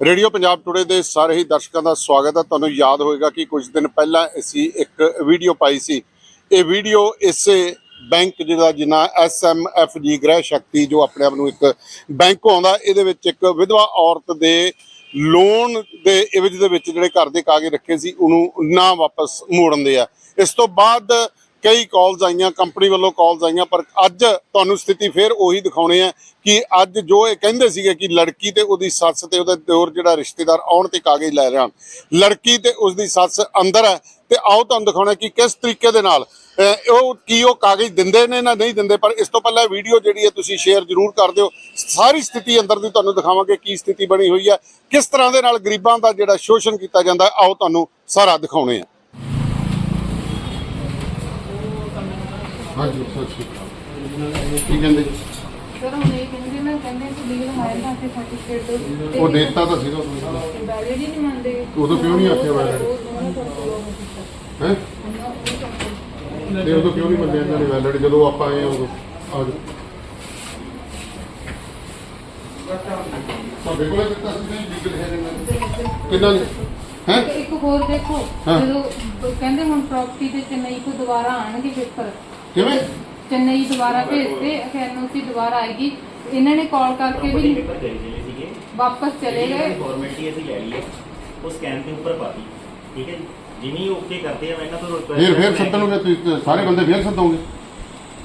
Radio Punjab today ਦੇ ਸਾਰੇ ਹੀ ਦਰਸ਼ਕਾਂ ਦਾ ਸਵਾਗਤ ਹੈ। ਤੁਹਾਨੂੰ ਯਾਦ ਹੋਵੇਗਾ ਕਿ ਕੁਝ ਦਿਨ ਪਹਿਲਾਂ ਅਸੀਂ ਇੱਕ ਵੀਡੀਓ ਪਾਈ ਸੀ। ਇਹ ਵੀਡੀਓ ਇਸੇ ਬੈਂਕ ਜਿਹਦਾ ਜਿਨਾ ਐਸਐਮਐਫਜੀ ਗ੍ਰਹਿ ਸ਼ਕਤੀ ਜੋ ਆਪਣੇ ਆਪ ਨੂੰ ਇੱਕ ਬੈਂਕ ਆਉਂਦਾ, ਇਹਦੇ ਵਿੱਚ ਇੱਕ ਵਿਧਵਾ ਔਰਤ ਦੇ ਲੋਨ ਦੇ ਇਵਜ ਦੇ ਵਿੱਚ ਜਿਹੜੇ ਘਰ ਦੇ ਕਾਗਜ਼ ਰੱਖੇ ਸੀ, ਉਹਨੂੰ ਨਾ ਵਾਪਸ ਮੋੜਨ ਦੇ ਆ। ਇਸ ਤੋਂ ਬਾਅਦ ਕਈ ਕਾਲਸ ਆਈਆਂ ਕੰਪਨੀ ਵੱਲੋਂ ਕਾਲਸ ਆਈਆਂ, ਪਰ ਅੱਜ ਤੁਹਾਨੂੰ ਸਥਿਤੀ ਫੇਰ ਉਹੀ ਦਿਖਾਉਣੇ ਆ ਕਿ ਅੱਜ ਜੋ ਇਹ ਕਹਿੰਦੇ ਸੀਗੇ ਕਿ ਲੜਕੀ ਤੇ ਉਹਦੀ ਸੱਸ ਤੇ ਉਹਦੇ ਦਿਓਰ ਜਿਹੜਾ ਰਿਸ਼ਤੇਦਾਰ ਆਉਣ ਤੇ ਕਾਗਜ਼ ਲੈ ਰਹੇ। ਹਨ ਲੜਕੀ ਤੇ ਉਸਦੀ ਸੱਸ ਅੰਦਰ ਹੈ। ਤੇ ਆਓ ਤੁਹਾਨੂੰ ਦਿਖਾਉਣਾ ਕਿ ਕਿਸ ਤਰੀਕੇ ਦੇ ਨਾਲ ਉਹ ਕੀ ਉਹ ਕਾਗਜ਼ ਦਿੰਦੇ ਨੇ ਨਾ ਨਹੀਂ ਦਿੰਦੇ, ਪਰ ਇਸ ਤੋਂ ਪਹਿਲਾਂ ਵੀਡੀਓ ਜਿਹੜੀ ਹੈ ਤੁਸੀਂ ਸ਼ੇਅਰ ਜ਼ਰੂਰ ਕਰ ਦਿਓ। ਸਾਰੀ ਸਥਿਤੀ ਅੰਦਰ ਦੀ ਤੁਹਾਨੂੰ ਦਿਖਾਵਾਂਗੇ ਕੀ ਸਥਿਤੀ ਬਣੀ ਹੋਈ ਹੈ, ਕਿਸ ਤਰ੍ਹਾਂ ਦੇ ਨਾਲ ਗਰੀਬਾਂ ਦਾ ਜਿਹੜਾ ਸ਼ੋਸ਼ਣ ਕੀਤਾ ਜਾਂਦਾ ਆਓ ਤੁਹਾਨੂੰ ਸਾਰਾ ਦਿਖਾਉਣੇ ਆ ਹਾਂਜੀ ਸੱਚ ਕੀ ਕਹਿੰਦੇ ਸਰ ਹੁਣ ਇਹ ਕਹਿੰਦੇ ਨਾ ਕਹਿੰਦੇ ਕਿ ਲੀਗਲ ਹਾਇਰ ਦਾ ਤੇ ਸਰਟੀਫਿਕੇਟ ਦੋ। ਉਹ ਦੇਤਾ ਤਾਂ ਸੀਗਾ ਤੁਹਾਨੂੰ ਵੈਲਿਡ ਹੀ ਨਹੀਂ ਮੰਨਦੇ। ਉਦੋਂ ਕਿਉਂ ਨਹੀਂ ਆਖਿਆ valid? ਹੈ? ਤੇ ਉਦੋਂ ਕਿਉਂ ਨਹੀਂ ਮੰਨਿਆ ਇਹਨਾਂ ਨੇ ਵੈਲਿਡ ਜਦੋਂ ਆਪਾਂ ਆਏ ਉਦੋਂ ਆ ਜਾਓ। ਤੁਹਾਡੇ ਕੋਲੇ ਦਿੱਤਾ ਸੀ ਨਹੀਂ ਲੀਗਲ ਹੈ ਇਹਨਾਂ ਕਿੰਨਾ ਨੇ ਹੈ? ਇੱਕ ਹੋਰ ਦੇਖੋ। ਜਦੋਂ ਕਹਿੰਦੇ ਹੁਣ ਪ੍ਰਾਪਰਟੀ ਤੇ ਚੇਨਈ ਤੋਂ ਦੁਬਾਰਾ ਆਣਗੇ ਪੇਪਰ ਕਿਵੇਂ? ਚੇਨਈ ਦੁਬਾਰਾ ਭੇਜਦੇ ਐਨਓਸੀ ਦੁਬਾਰਾ ਆਏਗੀ। ਇਹਨਾਂ ਨੇ ਕਾਲ ਕਰਕੇ ਵੀ ਪੇਪਰ ਚਲੇ ਚਲੇ ਸੀਗੇ। ਵਾਪਸ ਚਲੇ ਗਏ। ਫਾਰਮੈਲਿਟੀ ਅਸੀਂ ਲੈ ਲਈ ਹੈ ਉਹ ਸਕੈਨ ਦੇ ਉੱਪਰ ਪਾ ਦਿੱਤੀ। ਠੀਕ ਹੈ ਜੀ? ਜਿਵੇਂ ਓਕੇ ਕਰਦੇ ਆ ਮੈਂ ਇਹਨਾਂ ਤੋਂ request ਫੇਰ ਫੇਰ ਕਰਕੇ ਸੱਦਣਗੇ ਤੁਸੀਂ ਸਾਰੇ ਬੰਦੇ ਫੇਰ ਸੱਦੋਗੇ?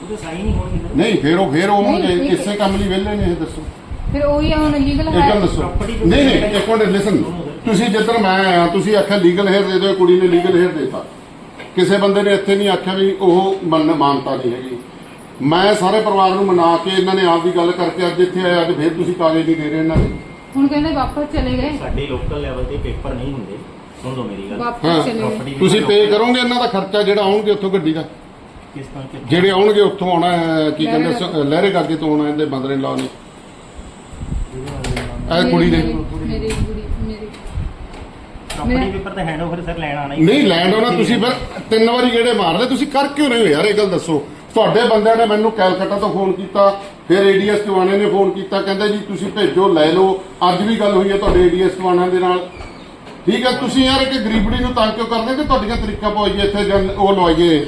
ਉਹਦੇ ਸਾਈਨ ਨਹੀਂ ਹੋਣਗੇ ਸਰ ਨਹੀਂ ਫੇਰ ਉਹ ਫੇਰ ਹੋਣਗੇ ਨਹੀਂ, ਨਹੀਂ। ਇਸੇ ਕੰਮ ਲਈ ਵਿਹਲੇ ਨੇ ਇਹ ਦੱਸੋ। ਫਿਰ ਉਹੀ ਆ ਹੁਣ ਲੀਗਲ ਇੱਕ ਗੱਲ ਹਾਇਰ ਦੱਸੋ। Property ਤੋਂ ਨਹੀਂ ਨਹੀਂ ਇੱਕ ਮਿੰਟ ਲਿਸਨ ਤੁਸੀਂ ਜਿੱਦਣ ਮੈਂ ਆਇਆ ਤੁਸੀਂ ਆਖਿਆ ਲੀਗਲ ਹੇਅਰ ਦੇ ਦਿਓ ਕੁੜੀ ਨੇ ਲੀਗਲ ਹੇਅਰ ਦੇਤਾ। ਕਿਸੇ ਬੰਦੇ ਨੇ ਇੱਥੇ ਨਹੀਂ ਆਖਿਆ ਵੀ ਉਹ ਮੰਨ ਮਾਨਤਾ ਨਹੀਂ ਹੈਗੀ। ਮੈਂ ਸਾਰੇ ਪਰਿਵਾਰ ਨੂੰ ਮਨਾ ਕੇ ਇਹਨਾਂ ਨੇ ਆਪ ਦੀ ਗੱਲ ਕਰਕੇ ਅੱਜ ਇੱਥੇ ਆਇਆ ਅੱਜ ਫੇਰ ਤੁਸੀਂ ਕਾਗਜ਼ ਨਹੀਂ ਦੇ ਰਹੇ ਇਹਨਾਂ ਦੇ। ਹੁਣ ਕਹਿੰਦੇ ਵਾਪਸ ਚਲੇ ਗਏ। ਸਾਡੇ ਲੋਕਲ ਲੈਵਲ ਤੇ ਪੇਪਰ ਨਹੀਂ ਹੁੰਦੇ। ਸੁਣ ਲਓ ਮੇਰੀ ਗੱਲ। ਹਾਂ। ਵਾਪਸ ਚਲੇ ਗਏ। Property ਤੁਸੀਂ ਪੇ ਕਰੋਗੇ ਇਹਨਾਂ ਦਾ ਖਰਚਾ ਜਿਹੜਾ ਆਉਣਗੇ ਉੱਥੋਂ ਗੱਡੀ ਦਾ? ਕਿਸ ਤਰ੍ਹਾਂ ਕਿ ਜਿਹੜੇ ਆਉਣਗੇ ਉੱਥੋਂ ਆਉਣਾ ਹੈ, ਕੀ ਕਹਿੰਦੇ ਲਹਿਰੇ ਸ- ਲਹਿਰੇ ਗਾਗੇ ਤੋਂ ਆਉਣਾ ਇਹਦੇ ਮਦਰ ਇਨ ਲਾ ਨੇ ਇਹ ਕੁੜੀ ਦੇ। ਮੇਰੀ ਪ੍ਰਾਪਰਟੀ ਪੇਪਰ ਤਾਂ ਹੈਂਡਓਵਰ ਸਰ ਲੈਣ ਆਣਾ ਹੀ ਨਹੀਂ ਲੈਂਡ ਉਹਨਾਂ ਤੁਸੀਂ ਫਿਰ ਤਿੰਨ ਵਾਰੀ ਜਿਹੜੇ ਮਾਰਦੇ ਤੁਸੀਂ ਕਰ ਕਿਉਂ ਰਹੇ ਹੋ ਯਾਰ ਇਹ ਗੱਲ ਦੱਸੋ? ਤੁਹਾਡੇ ਬੰਦਿਆਂ ਨੇ ਮੈਨੂੰ ਕੈਲਕੱਟਾ ਤੋਂ ਫੋਨ ਕੀਤਾ ਫਿਰ ਏਡੀਐਸ ਟਵਾਣੇ ਨੇ ਫੋਨ ਕੀਤਾ ਕਹਿੰਦੇ ਜੀ ਤੁਸੀਂ ਭੇਜੋ ਲੈ ਲਓ ਅੱਜ ਵੀ ਗੱਲ ਹੋਈ ਹੈ ਤੁਹਾਡੇ ਏਡੀਐਸ ਟਵਾਣਾ ਦੇ ਨਾਲ। ਠੀਕ ਹੈ ਤੁਸੀਂ ਯਾਰ ਇੱਕ ਗਰੀਬੜੀ ਨੂੰ ਤੰਗ ਕਿਉਂ ਕਰਦੇ ਕਿ ਤੁਹਾਡੀਆਂ ਤਰੀਕਾ ਪਵਾਈਏ ਇੱਥੇ ਜਨ ਉਹ ਲਵਾਈਏ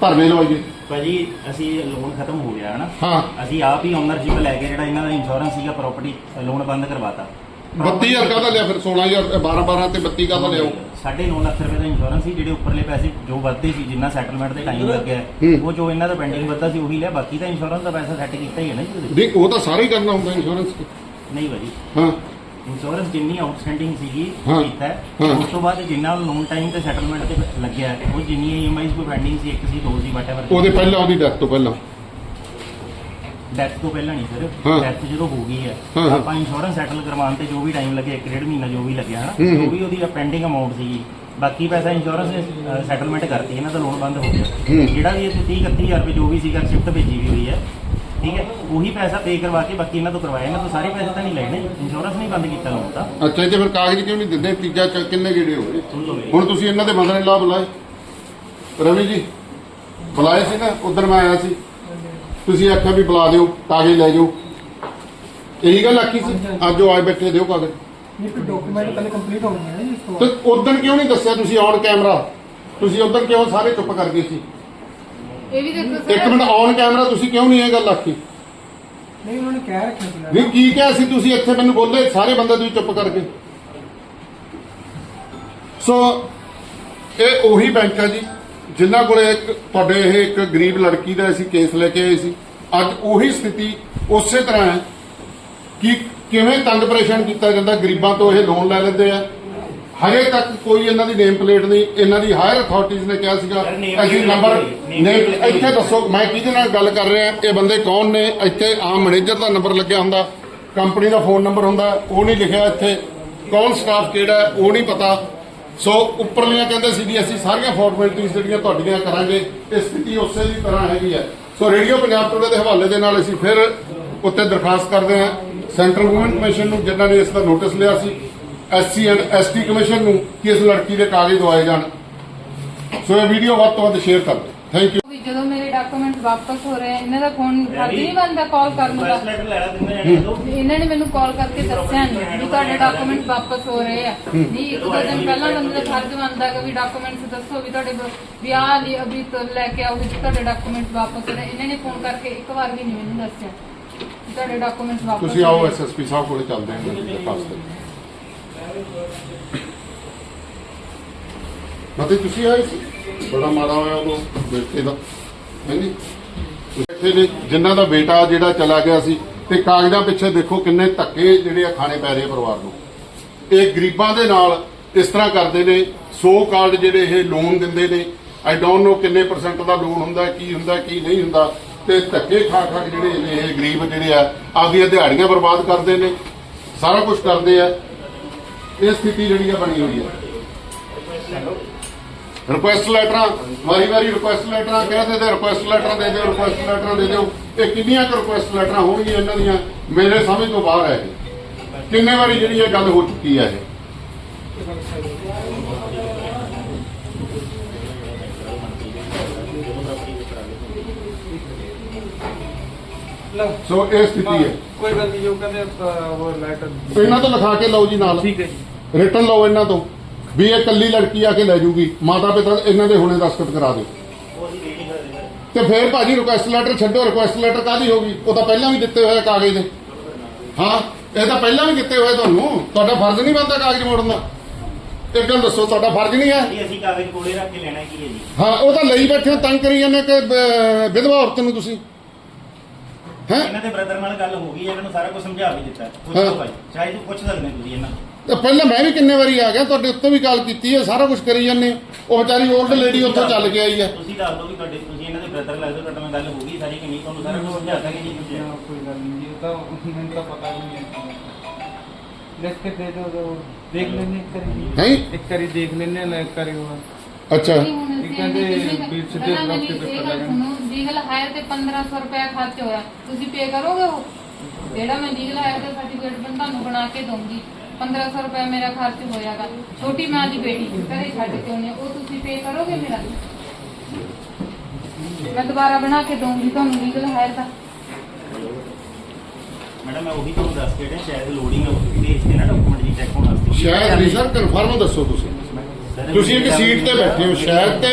ਧਰਨੇ ਲਵਾਈਏ? ਭਾਜੀ ਅਸੀਂ ਲੋਨ ਖਤਮ ਹੋ ਗਿਆ ਹੈ ਨਾ ਹਾਂ। ਅਸੀਂ ਆਪ ਹੀ ਓਨਰਸ਼ਿਪ ਲੈ ਕੇ ਜਿਹੜਾ ਇਹਨਾਂ ਦਾ ਇੰਸ਼ੋਰੈਂਸ ਸੀਗਾ ਪ੍ਰਾਪਰਟੀ ਲੋਨ ਬੰਦ ਕਰਵਾਤਾ। 32000 ਕਾਹਦਾ ਲਿਆ ਫਿਰ? 16000 12 12 ਤੇ 32 ਕਾਹਦਾ ਲਿਆਓ? ਸਾਢੇ ਨੌ ਲੱਖ ਰੁਪਏ ਦਾ ਇੰਸ਼ੋਰੈਂਸ ਸੀ ਜਿਹੜੇ ਉੱਪਰਲੇ ਪੈਸੇ ਜੋ ਵੱਧਦੇ ਸੀ ਜਿੰਨਾ ਸੈਟਲਮੈਂਟ ਦੇ ਟਾਈਮ ਲੱਗਿਆ। ਉਹ ਜੋ ਇਹਨਾਂ ਦਾ ਪੈਂਡਿੰਗ ਵੱਧਦਾ ਸੀ ਉਹੀ ਲਿਆ। ਬਾਕੀ ਤਾਂ ਇੰਸ਼ੋਰੈਂਸ ਦਾ ਪੈਸਾ ਸੈੱਟ ਕੀਤਾ ਹੀ ਹੈ ਨਾ ਜੀ। ਨਹੀਂ ਉਹ ਤਾਂ ਸਾਰੇ ਹੀ ਕਰਨਾ ਹੁੰਦਾ ਇੰਸ਼ੋਰੈਂਸ ਨਹੀਂ ਭਾਜੀ। ਹਾਂ। ਇੰਸ਼ੋਰੈਂਸ ਜਿੰਨੀ ਆਊਟਸਟੈਂਡਿੰਗ ਸੀਗੀ ਕੀਤਾ। ਉਸ ਤੋਂ ਬਾਅਦ ਜਿੰਨਾ ਲੋਨ ਟਾਈਮ ਤੇ ਸੈਟਲਮੈਂਟ ਤੇ ਲੱਗਿਆ ਉਹ ਜਿੰਨੀ ਈਐਮਆਈਜ਼ ਕੋਈ ਪੈਂਡਿੰਗ ਸੀ ਇੱਕ ਸੀ ਦੋ ਸੀ ਵਾਟਐਵਰ ਉਹਦੇ ਪਹਿਲਾਂ ਉਹਦੀ ਡੈਥ ਤੋਂ ਪਹਿਲਾਂ। ਡੈਥ ਤੋਂ ਪਹਿਲਾਂ ਨਹੀਂ। ਸਰ ਡੈਥ ਜਦੋਂ ਹੋ ਗਈ ਹੈ। ਆਪਾਂ ਇੰਸ਼ੋਰੈਂਸ ਸੈਟਲ ਕਰਵਾਉਣ ਤੇ ਜੋ ਵੀ ਟਾਈਮ ਇੱਕ ਡੇਢ ਮਹੀਨਾ ਜੋ ਵੀ ਲੱਗਿਆ ਹਨਾ। ਜੋ ਵੀ ਉਹਦੀ ਪੈਂਡਿੰਗ ਅਮਾਉਂਟ ਸੀਗੀ ਬਾਕੀ ਪੈਸਾ ਇੰਸ਼ੋਰੈਂਸ ਨੇ ਸੈਟਲਮੈਂਟ ਕਰਤੀ ਇਹਨਾਂ ਦਾ ਲੋਨ ਬੰਦ ਹੋ ਗਿਆ। ਜਿਹੜਾ ਵੀ ਇਹ 30 31000 ਰੁਪਏ ਜੋ ਵੀ ਸੀਗਾ ਸ਼ਿਫਟ ਭੇਜੀ ਵੀ ਹੋਈ ਹੈ ਠੀਕ ਹੈ ਉਹੀ ਪੈਸਾ ਪੇ ਕਰਵਾ ਕੇ ਬਾਕੀ ਇਹਨਾਂ ਤੋਂ ਕਰਵਾਇਆ ਇਹਨਾਂ ਤੋਂ ਸਾਰੇ ਪੈਸੇ ਤਾਂ ਨਹੀਂ ਲੈਣੇ ਇੰਸ਼ੋਰੈਂਸ ਨਹੀਂ ਬੰਦ ਕੀਤਾ ਲੋਨ ਦਾ ਅੱਛਾ ਤੇ ਫਿਰ ਕਾਗਜ਼ ਕਿਉਂ ਨਹੀਂ ਦਿੰਦੇ ਤੀਜਾ ਕਿੰਨੇ ਗੇੜੇ ਹੋ ਗਏ ਹੁਣ ਤੁਸੀਂ ਇਹਨਾਂ ਦੇ ਮਦਰ ਲਾ ਬੁਲਾਏ ਰਵੀ ਜੀ ਬੁਲਾਏ ਸੀ ਨਾ ਉਧਰ ਮੈਂ ਆਇਆ ਸੀ ਤੁਸੀਂ ਆਖਿਆ ਵੀ ਬੁਲਾ ਦਿਓ ਕਾਗਜ਼ ਲੈ ਜਾਓ। ਇਹੀ ਗੱਲ ਆਖੀ ਸੀ। ਅੱਜ ਉਹ ਆਏ ਬੈਠੇ ਦਿਓ ਕਾਗਜ਼। ਨਹੀਂ ਫਿਰ ਡਾਕੂਮੈਂਟ ਪਹਿਲੇ ਕੰਪਲੀਟ ਹੋਣੇ ਨੇ ਜੀ ਇਸ ਤੋਂ ਤੇ ਬਾਅਦ ਉਦੋਂ ਕਿਉਂ ਨਹੀਂ ਦੱਸਿਆ ਤੁਸੀਂ ਔਨ ਕੈਮਰਾ? ਤੁਸੀਂ ਉਦੋਂ ਕਿਉਂ ਸਾਰੇ ਚੁੱਪ ਕਰ ਗਏ ਸੀ? ਇਹ ਵੀ ਦੇਖੋ ਇੱਕ ਮਿੰਟ ਔਨ ਕੈਮਰਾ ਤੁਸੀਂ ਕਿਉਂ ਨਹੀਂ ਇਹ ਗੱਲ ਆਖੀ? ਨਹੀਂ ਉਹਨਾਂ ਨੇ ਕਹਿ ਰੱਖਿਆ ਸੀ ਨਹੀਂ ਕੀ ਕਿਹਾ ਸੀ ਤੁਸੀਂ? ਇੱਥੇ ਮੈਨੂੰ ਬੋਲੇ ਸਾਰੇ ਬੰਦੇ ਤੁਸੀਂ ਚੁੱਪ ਕਰ ਗਏ। ਸੋ ਇਹ ਉਹੀ ਬੈਂਕ ਹੈ ਜੀ। ਜਿਨ੍ਹਾਂ ਕੋਲੇ ਇੱਕ ਤੁਹਾਡੇ ਇਹ ਇੱਕ ਗਰੀਬ ਲੜਕੀ ਦਾ ਅਸੀਂ ਕੇਸ ਲੈ ਕੇ ਆਏ ਸੀ। ਅੱਜ ਉਹੀ ਸਥਿਤੀ ਉਸੇ ਤਰ੍ਹਾਂ ਹੈ ਕਿ ਕਿਵੇਂ ਤੰਗ ਪਰੇਸ਼ਾਨ ਕੀਤਾ ਜਾਂਦਾ ਗਰੀਬਾਂ ਤੋਂ ਇਹ ਲੋਨ ਲੈ ਲੈਂਦੇ ਆ। ਹਜੇ ਤੱਕ ਕੋਈ ਇਹਨਾਂ ਦੀ ਨੇਮ ਪਲੇਟ ਨਹੀਂ ਇਹਨਾਂ ਦੀ ਹਾਇਰ ਅਥਾਰਟੀਜ਼ ਨੇ ਕਿਹਾ ਸੀਗਾ ਅਸੀਂ ਨੰਬਰ। ਇੱਥੇ ਦੱਸੋ ਮੈਂ ਕਿਹਦੇ ਨਾਲ ਗੱਲ ਕਰ ਰਿਹਾ? ਇਹ ਬੰਦੇ ਕੌਣ ਨੇ? ਇੱਥੇ ਆਮ ਮੈਨੇਜਰ ਦਾ ਨੰਬਰ ਲੱਗਿਆ ਹੁੰਦਾ ਕੰਪਨੀ ਦਾ ਫੋਨ ਨੰਬਰ ਹੁੰਦਾ ਉਹ ਨਹੀਂ ਲਿਖਿਆ ਇੱਥੇ। ਕੌਣ ਸਟਾਫ ਕਿਹੜਾ ਉਹ ਨਹੀਂ ਪਤਾ। ਸੋ ਉੱਪਰਲੀਆਂ ਕਹਿੰਦੇ ਸੀ ਵੀ ਅਸੀਂ ਸਾਰੀਆਂ ਫਾਰਮੈਲਿਟੀਆਂ ਜਿਹੜੀਆਂ ਤੁਹਾਡੀਆਂ ਕਰਾਂਗੇ ਇਹ ਸਥਿਤੀ ਉਸੇ ਦੀ ਤਰ੍ਹਾਂ ਹੈਗੀ ਹੈ। ਸੋ ਰੇਡੀਓ ਪੰਜਾਬ ਟੁਡੇ ਦੇ ਹਵਾਲੇ ਦੇ ਨਾਲ ਅਸੀਂ ਫਿਰ ਉੱਤੇ ਦਰਖਾਸਤ ਕਰਦੇ ਹਾਂ। ਸੈਂਟਰਲ ਗਵਰਨਮੈਂਟ ਕਮਿਸ਼ਨ ਨੂੰ, ਜਿਨ੍ਹਾਂ ਨੇ ਇਸ ਦਾ ਨੋਟਿਸ ਲਿਆ ਸੀ ਐਸਸੀ ਐਂਡ ਐਸਟੀ ਕਮਿਸ਼ਨ ਨੂੰ, ਕਿ ਇਸ ਲੜਕੀ ਦੇ ਕਾਗਜ਼ ਦਵਾਏ ਜਾਣ। ਸੋ ਇਹ ਵੀਡੀਓ ਵੱਧ ਤੋਂ ਵੱਧ ਸ਼ੇਅਰ ਕਰ ਦਿਓ। ਥੈਂਕ ਯੂ ਜਦੋਂ ਡਾਕੂਮੈਂਟ ਵਾਪਸ ਹੋ ਰਹੇ ਆ ਇਹਨਾਂ ਦਾ ਫੋਨ ਫਰਜ਼ ਨਹੀਂ ਬਣਦਾ ਕਾਲ ਕਰਨ ਦਾ। ਲੈਟਰ ਲੈ ਤਿੰਨੇ ਜਣੇ ਦੋ। ਇਹਨਾਂ ਨੇ ਮੈਨੂੰ ਕਾਲ ਕਰਕੇ ਦੱਸਿਆ ਨਹੀਂ ਵੀ ਤੁਹਾਡੇ ਡਾਕੂਮੈਂਟ ਵਾਪਸ ਹੋ ਰਹੇ ਆ। ਨਹੀਂ ਇੱਕ ਦੋ ਦਿਨ ਪਹਿਲਾਂ ਬੰਦੇ ਦਾ ਫਰਜ਼ ਬਣਦਾ ਕਿ ਵੀ ਡਾਕੂਮੈਂਟਸ ਦੱਸੋ ਵੀ ਤੁਹਾਡੇ ਵਿਆਹ ਲਈ ਅਭੀ ਤੋਂ ਲੈ ਕੇ ਆਓ ਵੀ ਤੁਹਾਡੇ ਡਾਕੂਮੈਂਟ ਵਾਪਸ ਹੋ ਰਹੇ ਇਹਨਾਂ ਨੇ ਫੋਨ ਕਰਕੇ ਇੱਕ ਵਾਰ ਵੀ ਨਹੀਂ ਮੈਨੂੰ ਦੱਸਿਆ ਵੀ ਤੁਹਾਡੇ ਡਾਕੂਮੈਂਟ ਵਾਪਸ ਤੁਸੀਂ ਆਓ। ਐਸਐਸਪੀ ਸਾਹਿਬ ਕੋਲੇ ਚੱਲਦੇ ਹਾਂ ਦਰਖਾਸਤ ਤੇ। ਮਤੇ ਤੁਸੀਂ ਆਏ ਸੀ? ਬੜਾ ਮਾੜਾ ਹੋਇਆ ਉਹ ਬੇਟੇ ਦਾ। ਹਾਂਜੀ ਇੱਥੇ ਨੇ ਜਿਨ੍ਹਾਂ ਦਾ ਬੇਟਾ ਜਿਹੜਾ ਚਲਾ ਗਿਆ ਸੀ, ਤੇ ਕਾਗਜ਼ਾਂ ਪਿੱਛੇ ਦੇਖੋ ਕਿੰਨੇ ਧੱਕੇ ਜਿਹੜੇ ਆ ਖਾਣੇ ਪੈ ਰਹੇ ਪਰਿਵਾਰ ਨੂੰ। ਇਹ ਗਰੀਬਾਂ ਦੇ ਨਾਲ ਇਸ ਤਰ੍ਹਾਂ ਕਰਦੇ ਨੇ, ਸੋ ਕਾਲਡ ਜਿਹੜੇ ਇਹ ਲੋਨ ਦਿੰਦੇ ਨੇ ਆਈ ਡੋਨਟ ਨੋ ਕਿੰਨੇ ਪਰਸੈਂਟ ਦਾ ਲੋਨ ਹੁੰਦਾ, ਕੀ ਹੁੰਦਾ, ਕੀ ਨਹੀਂ ਹੁੰਦਾ, ਤੇ ਧੱਕੇ ਖਾ ਖਾ ਕੇ ਜਿਹੜੇ ਨੇ ਇਹ ਗਰੀਬ ਜਿਹੜੇ ਆ, ਆਪਦੀਆਂ ਦਿਹਾੜੀਆਂ ਬਰਬਾਦ ਕਰਦੇ ਨੇ, ਸਾਰਾ ਕੁਝ ਕਰਦੇ ਆ। ਇਹ ਸਥਿਤੀ ਜਿਹੜੀ ਆ ਬਣੀ ਹੋਈ ਹੈ ਰਿਕੁਐਸਟ ਲੈਟਰਾਂ ਵਾਰੀ ਵਾਰੀ ਰਿਕੁਐਸਟ ਲੈਟਰਾਂ ਕਹਿੰਦੇ ਤੇ ਰਿਕੁਐਸਟ ਲੈਟਰਾਂ ਦੇ ਦਿਓ ਰਿਕੁਐਸਟ ਲੈਟਰਾਂ ਦੇ ਦਿਓ। ਇਹ ਕਿੰਨੀਆਂ ਕੁ ਰਿਕੁਐਸਟ ਲੈਟਰਾਂ ਹੋਣਗੀਆਂ ਇਹਨਾਂ ਦੀਆਂ? ਮੇਰੇ ਸਮਝ ਤੋਂ ਬਾਹਰ ਹੈ ਕਿੰਨੇ ਵਾਰੀ ਜਿਹੜੀ ਇਹ ਗੱਲ ਹੋ ਚੁੱਕੀ ਹੈ ਇਹ? ਲਓ। ਸੋ ਇਹ ਸਥਿਤੀ ਹੈ। ਕੋਈ ਗੱਲ ਨਹੀਂ ਜੋ ਕਹਿੰਦੇ ਉਹ ਲੈਟਰ ਇਹਨਾਂ ਤੋਂ ਲਿਖਾ ਕੇ ਲਓ ਜੀ ਨਾਲ। ਠੀਕ ਹੈ ਜੀ। ਰਿਟਰਨ ਲਓ ਇਹਨਾਂ ਤੋਂ। ਵੀ ਇਹ ਕੱਲੀ ਲੜਕੀ ਆ ਕੇ ਲੈ ਜੂਗੀ। ਮਾਤਾ ਪਿਤਾ ਇਹਨਾਂ ਦੇ ਹੁਣੇ ਦਸਤਖਤ ਕਰਾ ਦਿਓ ਤੇ ਫਿਰ ਭਾਜੀ ਰਿਕੁਐਸਟ ਲੈਟਰ ਛੱਡੋ ਰਿਕੁਐਸਟ ਲੈਟਰ ਕਾਦੀ ਹੋਗੀ ਉਹ ਤਾਂ ਪਹਿਲਾਂ ਵੀ ਦਿੱਤੇ ਹੋਏ ਕਾਗਜ਼ ਦੇ। ਹਾਂ ਇਹ ਤਾਂ ਪਹਿਲਾਂ ਵੀ ਦਿੱਤੇ ਹੋਏ ਤੁਹਾਨੂੰ। ਤੁਹਾਡਾ ਫਰਜ਼ ਨਹੀਂ ਬਣਦਾ ਕਾਗਜ਼ ਮੋੜਨ ਦਾ। ਇੱਕ ਗੱਲ ਦੱਸੋ ਤੁਹਾਡਾ ਫਰਜ਼ ਨਹੀਂ ਹੈ? ਜੀ ਅਸੀਂ ਕਾਗਜ਼ ਕੋਲੇ ਰੱਖ ਕੇ ਲੈਣਾ ਕੀ ਹੈ ਜੀ? ਹਾਂ ਉਹ ਤਾਂ ਲਈ ਬੈਠੇ ਤੰਗ ਕਰੀ ਜਾਂਦੇ ਕਿ ਵਿਧਵਾ ਔਰਤ ਨੂੰ ਤੁਸੀਂ। ਹੈ? ਇਹਨਾਂ ਦੇ ਬ੍ਰਦਰ ਨਾਲ ਗੱਲ ਹੋ ਗਈ ਹੈ, ਇਹਨਾਂ ਨੂੰ ਸਾਰਾ ਕੁਝ ਸਮਝਾ ਵੀ ਦਿੱਤਾ ਪੁੱਛ ਹਾਂ। ਲਓ ਭਾਈ ਸ਼ਾਇਦ ਪੁੱਛ ਸਕਦੇ ਹੋ ਤੁਸੀਂ ਇਹਨਾਂ ਨੂੰ। ਤੇ ਪਹਿਲਾਂ ਮੈਂ ਵੀ ਕਿੰਨੇ ਵਾਰੀ ਆ ਗਿਆ ਤੁਹਾਡੇ ਉੱਤੇ ਵੀ ਗੱਲ ਕੀਤੀ ਹੈ ਸਾਰਾ ਕੁਝ ਕਰੀ ਜਾਂਦੇ ਉਹ ਵਿਚਾਰੀ 올ਡ ਲੇਡੀ ਉੱਥੋਂ ਚੱਲ ਕੇ ਆਈ ਹੈ। ਤੁਸੀਂ ਦੱਸ ਦਿਓ ਵੀ ਤੁਹਾਡੇ ਤੁਸੀਂ ਇਹਨਾਂ ਦੇ ਬ੍ਰਦਰ ਲੱਗਦੇ ਹੋ, ਤੁਹਾਡੇ ਨਾਲ ਗੱਲ ਹੋ ਗਈ ਸਾਰੀ ਕਿ ਨਹੀਂ ਤੁਹਾਨੂੰ ਸਾਰਾ ਕੁਝ ਸਮਝਾ ਦਾਂਗੇ ਜੀ ਤੁਸੀਂ। ਨਾ, ਕੋਈ ਗੱਲ ਨਹੀਂ ਜੀ ਉਹ ਤਾਂ ਮੈਨੂੰ ਤਾਂ ਪਤਾ ਵੀ ਨਹੀਂ ਹੈ। ਲਿਖ ਕੇ ਦੇ ਦਿਓ ਜੋ ਦੇਖ ਲੈਣੇ ਇੱਕ ਵਾਰੀ। ਹੈ? ਦੇਖ ਲੈਣੇ ਲੈ ਕਰੀ ਉਹ ਅੱਛਾ। ਨਹੀਂ, ਹੁਣ ਅਸੀਂ ਇਹ ਕਹਿੰਦੇ ਇਹਦੀ ਵੀ ਸਿੱਧੇ ਪਹਿਲਾਂ ਤੌਰ ਮੇਰੀ ਤੇ ਇਹ ਪੇਪਰ ਗੱਲ ਲੱਗਣ। ਸੁਣੋ ਲੀਗਲ ਹਾਇਰ ਤੇ 1500 ਰੁਪਏ ਖਰਚ ਹੋਇਆ। ਤੁਸੀਂ ਪੇ ਕਰੋਗੇ ਉਹ? ਜਿਹੜਾ ਮੈਂ ਲੀਗਲ ਹਾਇਰ ਦਾ ਸਰਟੀਫਿਕੇਟ ਮੈਂ ਤੁਹਾਨੂੰ ਬਣਾ ਕੇ ਦਊਂਗੀ। 1500 ਰੁਪਏ ਮੇਰਾ ਖਰਚ ਹੋਇਆਗਾ। ਛੋਟੀ ਮਾਂ ਦੀ ਬੇਟੀ ਘਰੇ ਛੱਡ ਕੇ ਉਹਨੇ ਉਹ ਤੁਸੀਂ ਪੇ ਕਰੋਗੇ ਮੇਰਾ? ਮੈਂ ਦੁਬਾਰਾ ਬਣਾ ਕੇ ਦਊਂਗੀ ਤੁਹਾਨੂੰ ਲੀਗਲ ਹਾਇਰ ਦਾ ਮੈਡਮ ਮੈਂ ਉਹੀ ਤੁਹਾਨੂੰ ਦੱਸ ਕੇ ਹਟਿਆ ਸ਼ਾਇਦ ਲੋਡਿੰਗ ਭੇਜ ਕੇ ਨਾ ਡਾਕੂਮੈਂਟ ਜੀ ਚੈੱਕ ਹੋਣ ਵਾਸਤੇ। ਸ਼ਾਇਦ ਨਹੀਂ ਸਰ ਕਨਫਰਮ ਦੱਸੋ ਤੁਸੀਂ। Sir, ਤੁਸੀਂ ਇੱਕ ਸੀਟ ਤੇ ਬੈਠੇ ਹੋ ਸ਼ਾਇਦ ਤੇ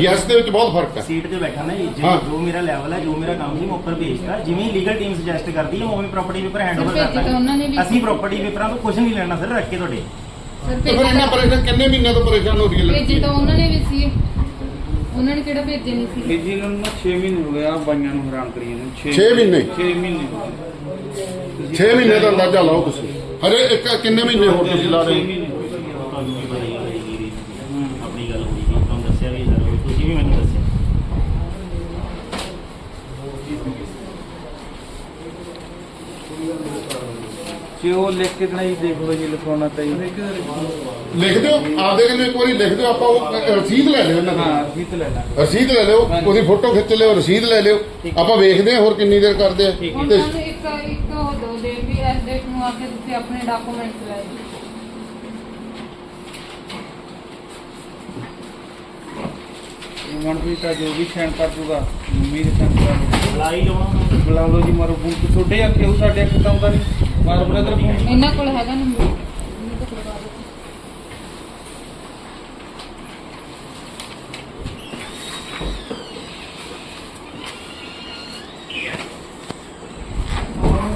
ਯੈਸ ਦੇ ਵਿੱਚ ਬਹੁਤ ਫ਼ਰਕ ਹੈ। ਸੀਟ ਤੇ ਬੈਠਾ ਨਾ ਜੀ ਜੋ- ਹਾਂ। ਜੋ ਮੇਰਾ ਲੈਵਲ ਹੈ ਜੋ ਮੇਰਾ ਕੰਮ ਸੀ ਮੈਂ ਉੱਪਰ ਭੇਜਦਾ ਜਿਵੇਂ ਲੀਗਲ ਟੀਮ ਸੁਜੈਸਟ ਕਰਦੀ ਹੈ ਮੈਂ ਉਵੇਂ ਪ੍ਰਾਪਰਟੀ ਪੇਪਰ ਹੈਂਡਓਵਰ ਉਹਨਾਂ ਨੇ ਕਰਦਾ ਅਸੀਂ ਪ੍ਰਾਪਰਟੀ ਪੇਪਰਾਂ ਤੋਂ ਕੁਝ ਨਹੀਂ ਲੈਣਾ ਸਰ ਰੱਖ ਕੇ ਤੁਹਾਡੇ। ਸਰ ਤੇ ਫਿਰ ਇੰਨਾ ਪਰੇਸ਼ਾਨ ਕਿੰਨੇ ਮਹੀਨਿਆਂ ਤੋਂ ਪਰੇਸ਼ਾਨ ਹੋ ਰਹੀ ਹੈ ਭੇਜੇ ਲੜਕੀ? ਤਾਂ ਉਹਨਾਂ ਨੇ ਵੀ ਸੀ। ਉਹਨਾਂ ਨੇ ਕਿਹੜਾ ਭੇਜੇ ਨਹੀਂ ਸੀ? ਜੀ ਇਹਨਾਂ ਨੂੰ 6 ਮਹੀਨੇ ਹੋ ਗਏ ਆ ਬਾਈਆਂ ਨੂੰ ਹੈਰਾਨ ਕਰੀ ਜਾਂਦੇ ਛੇ- ਮਹੀਨੇ? ਛੇ ਮਹੀਨੇ 6 ਮਹੀਨੇ ਦਾ ਅੰਦਾਜ਼ਾ ਲਾਓ ਤੁਸੀਂ। ਹਰੇ ਇੱਕ ਕਿੰਨੇ ਮਹੀਨੇ ਹੋਰ ਤੁਸੀਂ ਲਾ ਰਹੇ ਹੋ ਮਹੀਨੇ ਹੋ ਗਏ। ਤੁਹਾਨੂੰ ਵੀ ਪਤਾ ਹੀ ਹੈ ਜੀ ਦੀ ਆਪਣੀ ਗੱਲ ਹੋਈ ਸੀ ਤੁਹਾਨੂੰ ਦੱਸਿਆ ਵੀ ਸਰ ਤੁਸੀਂ ਵੀ ਮੈਨੂੰ ਦੱਸਿਆ ਜੇ ਉਹ ਲਿਖ ਕੇ ਦੇਣਾ ਜੀ ਦੇਖ ਲਓ ਜੀ ਲਿਖਾਉਣਾ ਤਾਂ ਜੀ ਲਿਖ ਦਿਓ। ਆਪਦੇ ਕੋਲ ਇੱਕ ਵਾਰੀ ਲਿਖ ਦਿਓ। ਆਪਾਂ ਉਹ ਰਸੀਦ ਲੈ ਲਿਓ ਇਹਨਾਂ ਹਾਂ ਦੀ ਠੀਕ ਲੈਣਾ ਰਸੀਦ ਲੈ ਲਿਓ ਉਹਦੀ ਫੋਟੋ ਖਿੱਚ ਲਿਓ ਰਸੀਦ ਲੈ ਲਿਓ। ਆਪਾਂ ਵੇਖਦੇ ਹਾਂ ਹੋਰ ਕਿੰਨੀ ਦੇਰ ਕਰਦੇ ਆ ਹੁਣ ਤੇ ਤੁਹਾਨੂੰ ਇੱਕ ਇੱਕ ਉਹ ਦੋ ਦੇ ਵੀ ਇਸ ਡੇਟ ਨੂੰ ਆ ਕੇ ਤੁਸੀਂ ਆਪਣੇ ਡਾਕੂਮੈਂਟਸ ਲੈ ਜਾਓ ਹੁਣ ਵੀ ਤਾਂ ਜੋ ਵੀ ਸਾਈਨ ਕਰ ਦੂਗਾ ਮੰਮੀ ਦੇ ਸਾਈਨ ਕਰ ਦੂਗਾ। ਬੁਲਾਈ ਲਾਉਣਾ ਉਹਨੂੰ। ਬੁਲਾ ਲਓ ਜੀ ਮਾਰੋ ਫੋਨ ਤੇ ਛੋਟੇ ਅੱਖੇ ਉਹ ਸਾਡੇ ਅੱਖ ਤਾਂ ਆਉਂਦਾ ਨਹੀਂ ਮਾਰ ਬ੍ਰਦਰ ਫੋਨ ਇਹਨਾਂ ਕੋਲ ਹੈਗਾ ਨੰਬਰ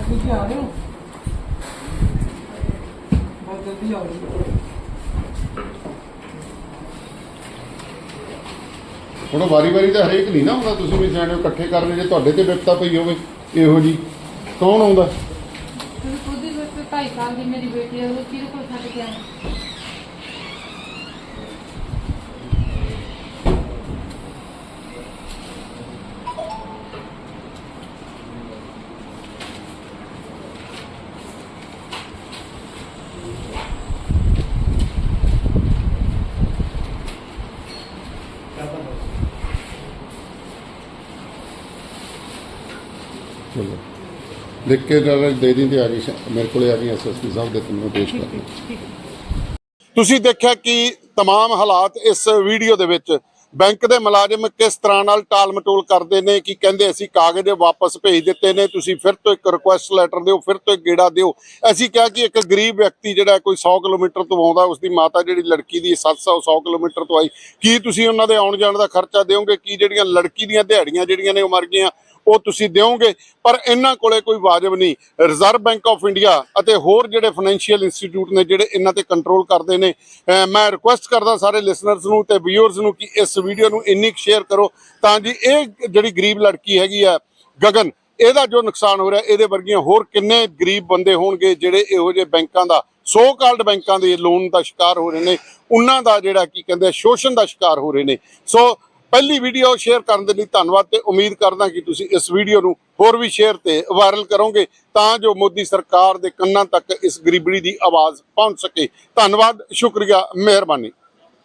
ਤੁਸੀਂ ਆ ਰਹੇ ਹੋ ਬਹੁਤ ਜਲਦੀ ਆਓ ਜੀ ਹੁਣ ਵਾਰੀ ਵਾਰੀ ਤਾਂ ਹਰੇਕ ਨਹੀਂ ਨਾ ਹੁੰਦਾ ਤੁਸੀਂ ਵੀ ਸਿਆਣੇ ਹੋ, ਇਕੱਠੇ ਕਰਨੇ ਜੇ ਤੁਹਾਡੇ ਤੇ ਵਿਪਤਾ ਪਈ ਹੋਵੇ ਇਹੋ ਜੀ। ਕੌਣ ਆਉਂਦਾ? ਢਾਈ ਸਾਲ ਦੀ ਮੇਰੀ ਬੇਟੀ ਹੈ ਉਹ ਕਿਹਦੇ ਕੋਲ ਛੱਡ ਕੇ ਆਏ ਲਿਖ ਕੇ ਜਰਾ ਦੇ ਦਿੰਦੇ ਆ ਜੀ ਮੇਰੇ ਕੋਲੇ ਆ ਜੀ ਐਸਐਸਪੀ ਸਾਹਿਬ ਦੇ ਤੁਹਾਨੂੰ ਪੇਸ਼ ਕਰ ਤੁਸੀਂ ਦੇਖਿਆ ਕਿ तमाम ਹਾਲਾਤ ਇਸ ਵੀਡੀਓ ਦੇ ਵਿੱਚ ਬੈਂਕ ਦੇ ਮੁਲਾਜ਼ਮ ਕਿਸ ਤਰ੍ਹਾਂ ਨਾਲ ਟਾਲ ਮਟੋਲ ਕਰਦੇ ਨੇ ਕਿ ਕਹਿੰਦੇ ਅਸੀਂ ਕਾਗਜ਼ ਵਾਪਸ ਭੇਜ ਦਿੱਤੇ ਨੇ ਤੁਸੀਂ ਫਿਰ ਤੋਂ ਇੱਕ ਰਿਕੁਐਸਟ ਲੈਟਰ ਦਿਓ ਫਿਰ ਤੋਂ ਇੱਕ ਗੇੜਾ ਦਿਓ ਅਸੀਂ ਕਿਹਾ ਕਿ ਇੱਕ ਗਰੀਬ ਵਿਅਕਤੀ ਜਿਹੜਾ ਕੋਈ 100 ਕਿਲੋਮੀਟਰ ਤੋਂ ਆਉਂਦਾ ਉਸ ਦੀ ਮਾਤਾ ਜਿਹੜੀ ਲੜਕੀ ਦੀ 700 100 ਕਿਲੋਮੀਟਰ ਤੋਂ ਆਈ ਕੀ ਤੁਸੀਂ ਉਹਨਾਂ ਦੇ ਆਉਣ ਜਾਣ ਦਾ ਖਰਚਾ ਦਿਓਗੇ ਕੀ ਜਿਹੜੀਆਂ ਲੜਕੀ ਦੀਆਂ ਦਿਹਾੜੀਆਂ ਜਿਹੜੀਆਂ ਨੇ ਉਹ ਮਰ ਗਈਆਂ ਉਹ ਤੁਸੀਂ ਦਿਓਗੇ, ਪਰ ਇਹਨਾਂ ਕੋਲੇ ਕੋਈ ਵਾਜਬ ਨਹੀਂ। ਰਿਜ਼ਰਵ ਬੈਂਕ ਆਫ ਇੰਡੀਆ ਅਤੇ ਹੋਰ ਜਿਹੜੇ ਫਾਈਨੈਂਸ਼ੀਅਲ ਇੰਸਟੀਚਿਊਟ ਨੇ, ਜਿਹੜੇ ਇਹਨਾਂ ਤੇ ਕੰਟਰੋਲ ਕਰਦੇ ਨੇ ਮੈਂ ਰਿਕੁਐਸਟ ਕਰਦਾ ਸਾਰੇ ਲਿਸਨਰਸ ਨੂੰ ਤੇ ਵਿਊਅਰਸ ਨੂੰ ਕਿ ਇਸ ਵੀਡੀਓ ਨੂੰ ਇੰਨੀ ਸ਼ੇਅਰ ਕਰੋ, ਤਾਂ ਜੀ ਇਹ ਜਿਹੜੀ ਗਰੀਬ ਲੜਕੀ ਹੈਗੀ ਆ, ਗਗਨ, ਇਹਦਾ ਜੋ ਨੁਕਸਾਨ ਹੋ ਰਿਹਾ, ਇਹਦੇ ਵਰਗੀਆਂ ਹੋਰ ਕਿੰਨੇ ਗਰੀਬ ਬੰਦੇ ਹੋਣਗੇ ਜਿਹੜੇ ਇਹੋ ਜਿਹੇ ਬੈਂਕਾਂ ਦਾ ਸੋ ਕਾਲਡ ਬੈਂਕਾਂ ਦੇ ਲੋਨ ਦਾ ਸ਼ਿਕਾਰ ਹੋ ਰਹੇ ਨੇ, ਉਹਨਾਂ ਦਾ ਜਿਹੜਾ ਕੀ ਕਹਿੰਦੇ ਸ਼ੋਸ਼ਣ ਦਾ ਸ਼ਿਕਾਰ ਹੋ ਰਹੇ ਨੇ। ਸੋ ਪਹਿਲੀ ਵੀਡੀਓ ਸ਼ੇਅਰ ਕਰਨ ਦੇ ਲਈ ਧੰਨਵਾਦ ਤੇ ਉਮੀਦ ਕਰਦਾ ਕਿ ਤੁਸੀਂ ਇਸ ਵੀਡੀਓ ਨੂੰ ਹੋਰ ਵੀ ਸ਼ੇਅਰ ਤੇ ਵਾਇਰਲ ਕਰੋਗੇ ਤਾਂ ਜੋ ਮੋਦੀ ਸਰਕਾਰ ਦੇ ਕੰਨਾਂ ਤੱਕ ਇਸ ਗਰੀਬੜੀ ਦੀ ਆਵਾਜ਼ ਪਹੁੰਚ ਸਕੇ। ਧੰਨਵਾਦ, ਸ਼ੁਕਰੀਆ, ਮਿਹਰਬਾਨੀ।